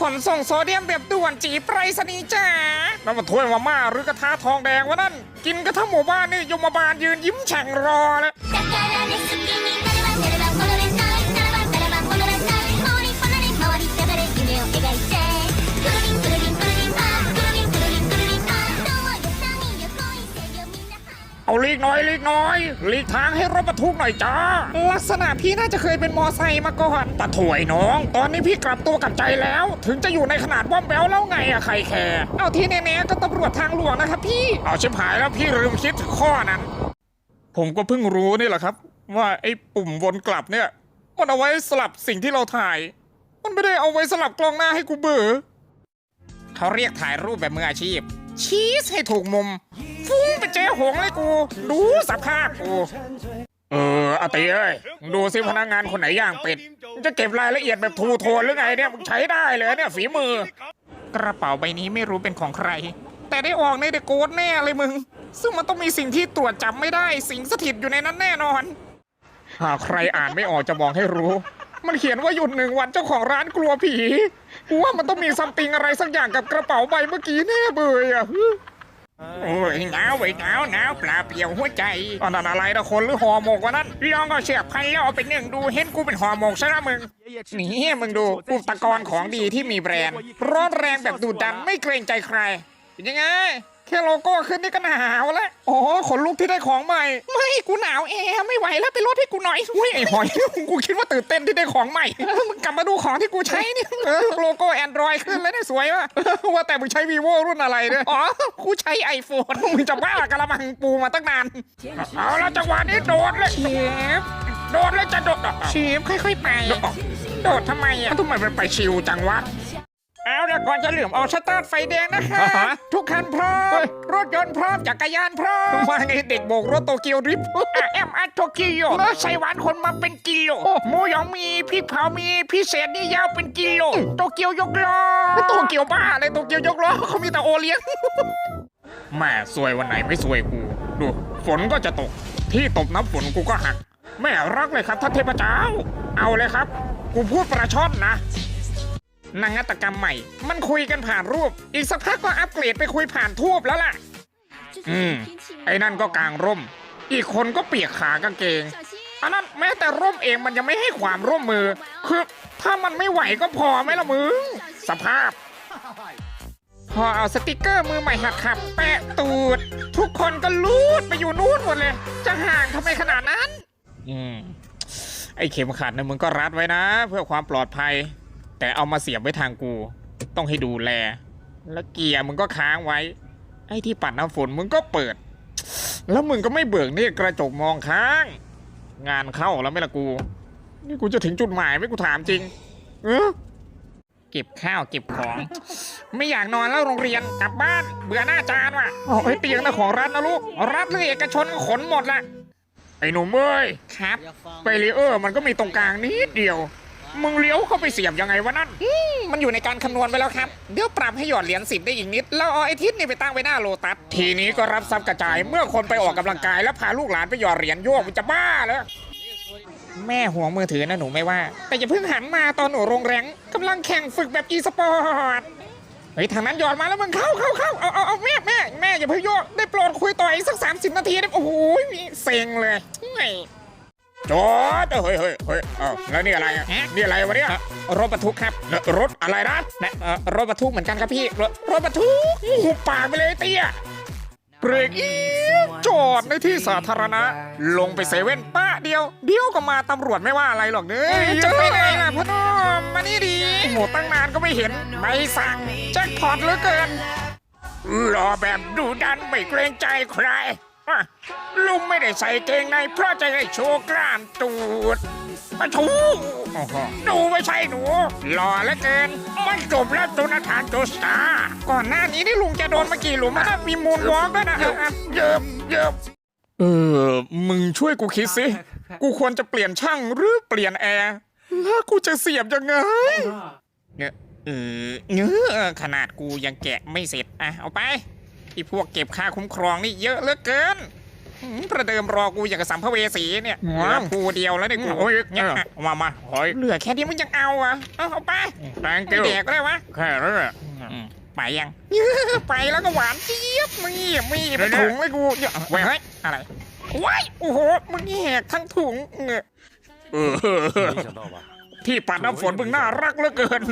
ขนส่งโซเดียมแบบด่วนจีไปรษณีย์จ้านั่นมันถ้วยมาม่าหรือกระทะทองแดงวะนั่น กินกระทั่งหมู่บ้านนี่ยมบาลยืนยิ้มแฉ่งรอเลย กหน่อยลีกหน่อยลีกทางให้รถบรรทุกหน่อยจ้า ลักษณะพี่น่าจะเคยเป็นมอไซค์มาก่อนตะถวยน้อง ตอนนี้พี่กลับตัวกลับใจแล้ว ถึงจะอยู่ในขนาดว่อมแบวแล้วไงอะใครแคร์เอาที่แน่ๆก็ตำรวจทางหลวงนะครับพี่เอาชิบหายแล้วพี่ลืมคิดถึงข้อนั้น ผมก็เพิ่งรู้นี่แหละครับ ว่าไอ้ปุ่มวนกลับเนี่ยมันเอาไว้สลับสิ่งที่เราถ่าย มันไม่ได้เอาไว้สลับกล้องหน้าให้กูเบื่อเขาเรียกถ่ายรูปแบบมืออาชีพ ชีสให้ถูกมุม ฟุ้งเป็นเจ๊หงเลยกู ดูสภาพกู เอออาติเอ้ยมึงดูสิพนักงานคนไหนย่างเป็ดมึงจะเก็บรายละเอียดแบบทูโทนหรือไงเนี่ยมึงใช้ได้เลยเนี่ยฝีมือ กระเป๋าใบนี้ไม่รู้เป็นของใคร แต่ได้ออกในเดโกดแน่เลยมึง ซึ่งมันต้องมีสิ่งที่ตรวจจับไม่ได้ สิงสถิตอยู่ในนั้นแน่นอน หากใครอ่านไม่ออกจะบอกให้รู้ มันเขียนว่าหยุดหนึ่งวันเจ้าของร้านกลัวผีกูว่ามันต้องมีซัมติงอะไรสักอย่างกับกระเป๋าใบเมื่อกี้แน่เบยอะ โอ้ยหนาวไอ้ยหนาวหนาวปลาเปลี่ยวหัวใจอันนั้นอะไรนะคนหรือห่อหมกวะนั่นลองเอาเชือกพันแล้วเอาไปนึ่งดูเห็นกูเป็นห่อหมกซะนะมึงนี่มึงดูอุปกรณ์ของดีที่มีแบรนด์ร้อนแรงแบบดูดดันไม่เกรงใจใครเป็นยังไง แค่โลโก้ขึ้นนี่ก็หนาวแล้วโอ้ขนลุกที่ได้ของใหม่ ไม่กูหนาวแอร์ไม่ไหวแล้วไปลดให้กูหน่อยอุ้ยไอ้หอย กูคิดว่าตื่นเต้นที่ได้ของใหม่เออมึงกลับมาดูของที่กูใช้เนี่ยเออโลโก้แอนดรอยขึ้นแล้วเนี่ยสวยว่ะว่าแต่มึงใช้ vivo รุ่นอะไรเนี่ยอ๋อกูใช้ไอโฟนมึงจะบ้ากระมังปูมาตั้งนาน เอาแล้วจังหวะนี้โดดเลยเชฟโดดเลยจะโดดเชฟค่อยๆไป โดดทำไมอะทำไมมันไปชิวจังวะ เอาเดี๋ยวก่อนจะเหลื่อมเอาสตาร์ทไฟแดงนะคะทุกคันพร้อมรถยนต์พร้อมจักรยานพร้อมว่าไงเด็กโบกรถโตเกียวดริฟต์แอมอัดโตเกียวใส่หวานคนมาเป็นกิโลหมูหยองมีพริกเผามีพิเศษนี่ยาวเป็นกิโลโตเกียวยกล้อโตเกียวบ้าเลยโตเกียวยกล้อเขามีแต่โอเลี้ยง แม่สวยวันไหนไม่สวยกู ดูฝนก็จะตก ที่ตบน้ำฝนกูก็หัก แม่รักเลยครับท่านเทพเจ้า เอาเลยครับ กูพูดประชดนะ นางาตกรรมใหม่ มันคุยกันผ่านรูป อีกสักพักก็อัปเกรดไปคุยผ่านทูบแล้วล่ะ อืม ไอ้นั่นก็กางร่ม อีกคนก็เปียกขากางเกง อันนั้นแม้แต่ร่มเองมันยังไม่ให้ความร่วมมือ คือถ้ามันไม่ไหวก็พอไหมล่ะมึง สภาพ พอเอาสติกเกอร์มือใหม่หัดขับ แปะตูด ทุกคนก็ลูดไปอยู่นู่นหมดเลย จะห่างทำไมขนาดนั้น อืมไอ้เข็มขัดนะมึงก็รัดไว้นะ เพื่อความปลอดภัย แต่เอามาเสียบไว้ทางกู ต้องให้ดูแล แล้วเกียร์มึงก็ค้างไว้ ไอ้ที่ปัดน้ำฝนมึงก็เปิด แล้วมึงก็ไม่เบิกนี่กระจกมองข้าง งานเข้าแล้วไหม่ละกู นี่กูจะถึงจุดหมายไหมกูถามจริง เออเก็บข้าวเก็บของ ไม่อยากนอนแล้วโรงเรียนกลับบ้าน เบื่อหน้าจานว่ะโอ้ยเตียงนะของรัฐนะลูกรัฐหรือเอกชนขนหมดละไอ้หนุ่มเอ้ยครับไปเลีเออร์มันก็มีตรงกลางนิดเดียว มึงเลี้ยวเข้าไปเสียบยังไงวะนั่น อืมมันอยู่ในการคำนวณไปแล้วครับ เดี๋ยวปรับให้หยอดเหรียญสิบได้อีกนิด แล้วเอาไอ้ทิศนี่ไปตั้งไว้หน้าโลตัส ทีนี้ก็รับทรัพย์กระจาย เมื่อคนไปออกกำลังกายแล้วพาลูกหลานไปหยอดเหรียญโยกมันจะบ้าเหรอแม่ห่วงมือถือนะหนูไม่ว่า แต่อย่าเพิ่งหันมาตอนหนูโรงแรงกำลังแข่งฝึกแบบอีสปอร์ต เฮ้ยทางนั้นหยอดมาแล้วมึงเข้าเข้าเข้าเอาเอาเอาแม่แม่แม่อย่าเพิ่งโยกได้โปรดคุยต่ออีกสักสามสิบนาทีได้โอ้โหเซ็งเลยเฮ้ย จอดเฮ้ยเฮ้ยเฮ้ยเอ้าแล้วนี่อะไรอะนี่อะไรวะเนี่ยรถบรรทุกครับเอ่อรถอะไรนะนะเอ่อรถบรรทุกเหมือนกันครับพี่รถรถบรรทุกหุบปากไปเลยเตี้ยเบรกอีกจอดในที่สาธารณะ ลงไปเซเว่นป้าเดียว เดี๋ยวก็มาตำรวจไม่ว่าอะไรหรอกเด้อจะไปไหนล่ะพ่อหนุ่มมานี่ดีโอ้โหตั้งนานก็ไม่เห็นไม่สั่งแจ็คพอตเหลือเกินรอแบบดูดันไม่เกรงใจใคร อะลุงไม่ได้ใส่เกงใน เพราะจะให้โชว์กล้ามตูดมาถูโอ้โหหนูไม่ใช่หนู หล่อเหลือเกิน มันจบแล้วโจนาธานโจสตาร์ก่อนหน้านี้นี่ลุงจะโดนมากี่หลุมนะมีมูลวอล์กด้วยนะอะเยิบเยิบเออ มึงช่วยกูคิดสิ กูควรจะเปลี่ยนช่างหรือเปลี่ยนแอร์ แล้วกูจะเสียบยังไง เนี่ยเออเนื้อขนาดกูยังแกะไม่เสร็จ อะ เอาไป ไอ้พวกเก็บค่าคุ้มครองนี่เยอะเหลือเกินประเดิมรอกูอย่างสัมภเวสีเนี่ยเหลือผู้เดียวแล้วเนี่ยกูเนี่ยมามาโอ้ยเหลือแค่นี้มึงยังเอาอะเอาเอาไป thank ไม่ you กก็ได้วะ แค่นั้และอืไปยังเยอะไปแล้วก็หวานเจี๊ยบมีมีมีถุงเลยกูเวเฮ้ยอะไรว้ายโอ้โหมึงแหกทั้งถุงเออ ที่ปัดน้ำฝนมึงน่ารักเหลือเกิน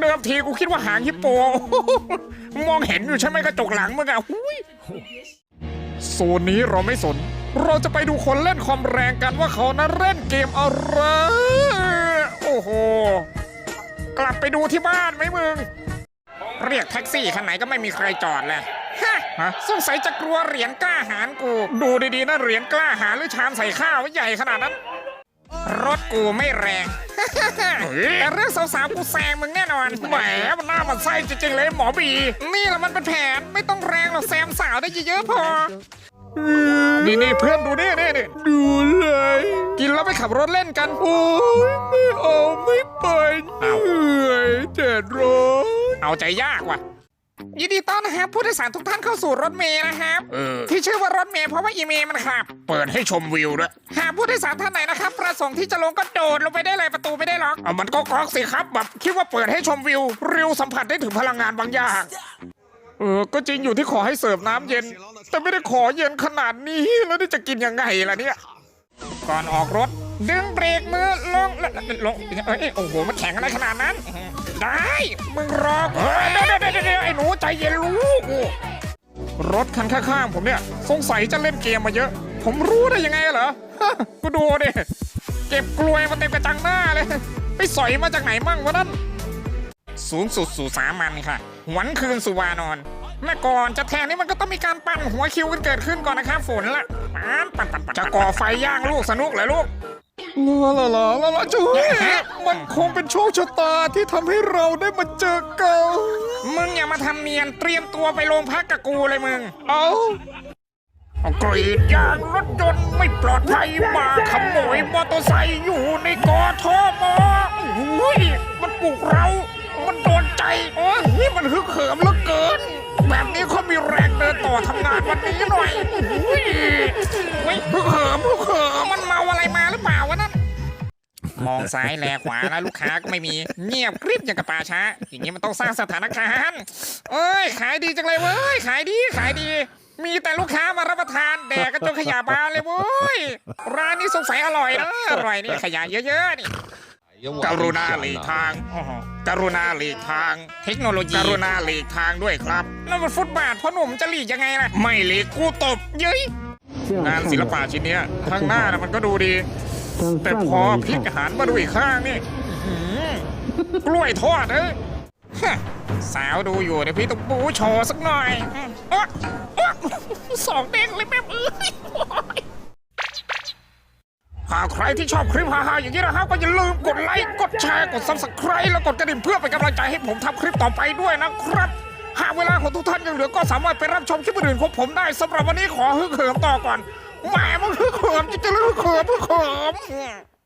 เดิมทีกูคิดว่าหางฮิปโป มองเห็นอยู่ใช่ไหมกระจกหลังมึงอะหุยโซนนี้เราไม่สน เราจะไปดูคนเล่นคอมแรงกันว่าเขานั้นเล่นเกมอะไร โอ้โห กลับไปดูที่บ้านไหมมึง เรียกแท็กซี่คันไหนก็ไม่มีใครจอดเลยฮะฮะสงสัยจะกลัวเหรียญกล้าหารกู ดูดีๆนะเหรียญกล้าหารหรือชามใส่ข้าวใหญ่ขนาดนั้น รถกูไม่แรง แต่เรื่องสาวๆกูแซงมึงแน่นอน แหมมันน่ามันไส้จริงๆเลยหมอบี นี่แหละมันเป็นแผนไม่ต้องแรงหรอกแซมสาวได้เยอะๆพอ นี่นี่เพื่อนดูนี่นี่นี่ดูเลย กินแล้วไปขับรถเล่นกัน โอ้ยไม่เอาไม่ไปเหนื่อยแดดร้อนเอาใจยากว่ะ ยินดีต้อนรับผู้โดยสารทุกท่านเข้าสู่รถเมล์นะครับที่ชื่อว่ารถเมล์เพราะว่าอีเมล์มันขับ เปิดให้ชมวิวด้วยหากผู้โดยสารท่านไหนนะครับ ประสงค์ที่จะลงก็โดดลงไปได้เลยประตูไม่ได้ล็อกเอามันก็ก๊อกสิครับแบบคิดว่าเปิดให้ชมวิวเร็วสัมผัสได้ถึงพลังงานบางอย่าง เออ ก็จริงอยู่ที่ขอให้เสิร์ฟน้ำเย็น แต่ไม่ได้ขอเย็นขนาดนี้ แล้วนี่จะกินยังไงล่ะเนี่ย ก่อนออกรถ ดึงเบรกมือลงลงลงเอ้ยโอ้โห มันแข็งอะไรขนาดนั้น ได้ มึงรอเฮ้ยเดี๋ยวเดี๋ยวเดี๋ยวเดี๋ยวไอ้หนูใจเย็นลูก รถคันข้างๆผมเนี่ย สงสัยจะเล่นเกมมาเยอะ ผมรู้ได้ยังไงเหรอกูดูดิ เก็บกลวยมาเต็มกระจังหน้าเลย ไปสอยมาจากไหนมั่งวะนั่น สูงสุดสู่สามัญค่ะ หวันคืนสู่วานอนแม่ก่อนจะแทงนี่มันก็ต้องมีการปั่นหัวคิวกันเกิดขึ้นก่อนนะครับฝนละปั่นปั่นปั่นปั่นจะก่อไฟย่างลูกสนุกเหรอลูก ลาลาลาลาลาจุ้ยมันคงเป็นโชคชะตาที่ทำให้เราได้มาเจอกันมึงอย่ามาทำเนียนเตรียมตัวไปโรงพักกับกูเลยมึง เอาเอากรีดยางรถยนต์ไม่ปลอดภัยมาขโมยมอเตอร์ไซค์อยู่ในกอทมอุ้ยมันปลุกเรา มันโดนใจโอ้ยมันฮึกเหิมเหลือเกิน แบบนี้เขามีแรงเดินต่อทำงานวันนี้หน่อยอุ้ยฮึ่มฮึกเหิ มองซ้ายแลขวาแล้วลูกค้าก็ไม่มี เงียบกริบอย่างกับป่าช้า อย่างนี้มันต้องสร้างสถานการณ์เอ้ย ขายดีจังเลยเว้ย ขายดีขายดี มีแต่ลูกค้ามารับประทานแดกกันจนขยะบานเลยเว้ย ร้านนี้สงสัยอร่อยนะอร่อยนี่ขยะเยอะๆนี่กรุณาหลีกทางกรุณาหลีกทาง เทคโนโลยีกรุณาหลีกทางด้วยครับนั่นมันฟุตบาทพ่อหนุ่มจะหลีกยังไงล่ะ ไม่หลีกกูตบเย้ยงานศิลปะชิ้นนี้ยทางหน้านะมันก็ดูดี แต่พอพลิกหันมาดูอีกข้างนี่อื้อหือกล้วยทอดเอ้ยฮะสาวดูอยู่เดี๋ยวพี่ต้องบูโชว์สักหน่อยอ๊ะอ๊ะสองเด้งเลยแม่เอ้ยหากใครที่ชอบคลิปฮาๆอย่างนี้นะครับก็อย่าลืมกดไลค์กดแชร์กด subscribe แล้วกดกระดิ่งเพื่อเป็นกำลังใจให้ผมทำคลิปต่อไปด้วยนะครับ หากเวลาของทุกท่านยังเหลือก็สามารถไปรับชมคลิปอื่นๆของผมได้สำหรับวันนี้ขอฮึกเหิมต่อก่อน แหมมันฮึกเหิมจริงๆแล้วฮึกหิมฮึกเหิม